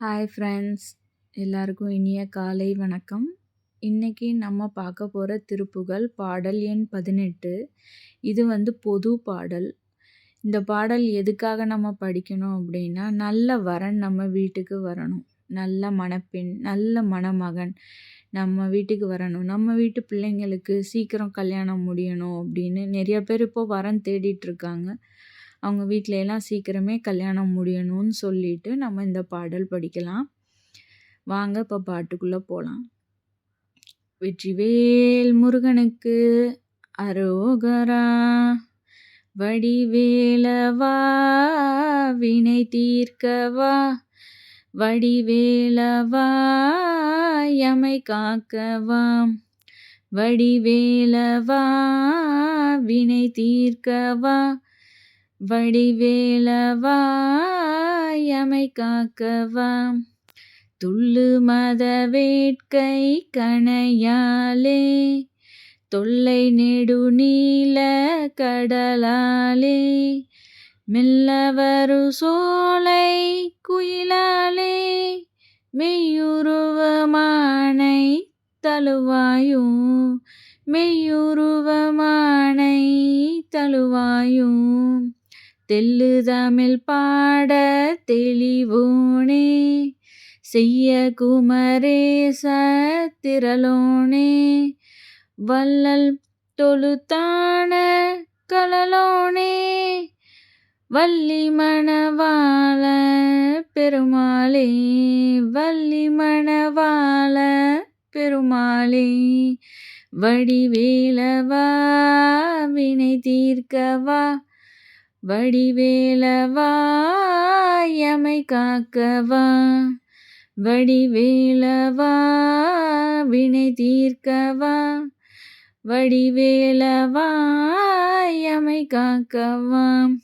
Hi friends எல்லாருக்கும் இனிய காலை வணக்கம். இன்னைக்கு நம்ம பார்க்க போகிற திருப்புகழ் பாடல் எண் பதினெட்டு. இது வந்து பொது பாடல். இந்த பாடல் எதுக்காக நம்ம படிக்கணும் அப்படின்னா நல்ல வரன் நம்ம வீட்டுக்கு வரணும். நல்ல மணப்பெண் நல்ல மணமகன் நம்ம வீட்டுக்கு வரணும். நம்ம வீட்டு பிள்ளைங்களுக்கு சீக்கிரம் கல்யாணம் முடியணும் அப்படின்னு நிறைய பேர் இப்போ வரன் தேடிட்டுருக்காங்க இருக்காங்க. அவங்க வீட்டிலலாம் எல்லாம் சீக்கிரமே கல்யாணம் முடியணும்னு சொல்லிட்டு நம்ம இந்த பாடல் படிக்கலாம். வாங்க இப்போ பாட்டுக்குள்ளே போகலாம் வெற்றிவேல் முருகனுக்கு அரோகரா வடிவேலவா வினை தீர்க்கவா வடிவேலவா யமை காக்கவா வடிவேலவா வினை தீர்க்கவா வடிவேலவாயமை காக்கவாம் துள்ளு மத வேட்கை கணையாலே தொல்லை நெடுநீல கடலாலே மெல்லவரு சோலை குயிலாலே மெய்யுருவமானை தழுவாயும் மெய்யுருவமானை தழுவாயும் தெல்லு தமிழ் பாட தெளிவோனே செய்ய குமரேச திரளோனே வல்லல் தொழுத்தான கலலோனே வள்ளி மணவாள பெருமாளே வள்ளி மணவாள பெருமாளே வடிவேலவா வினை தீர்க்கவா வடிவேலவா யமை காக்கவா? வடிவேலவா வினை தீர்க்கவா? வடிவேலவா யமை காக்கவா?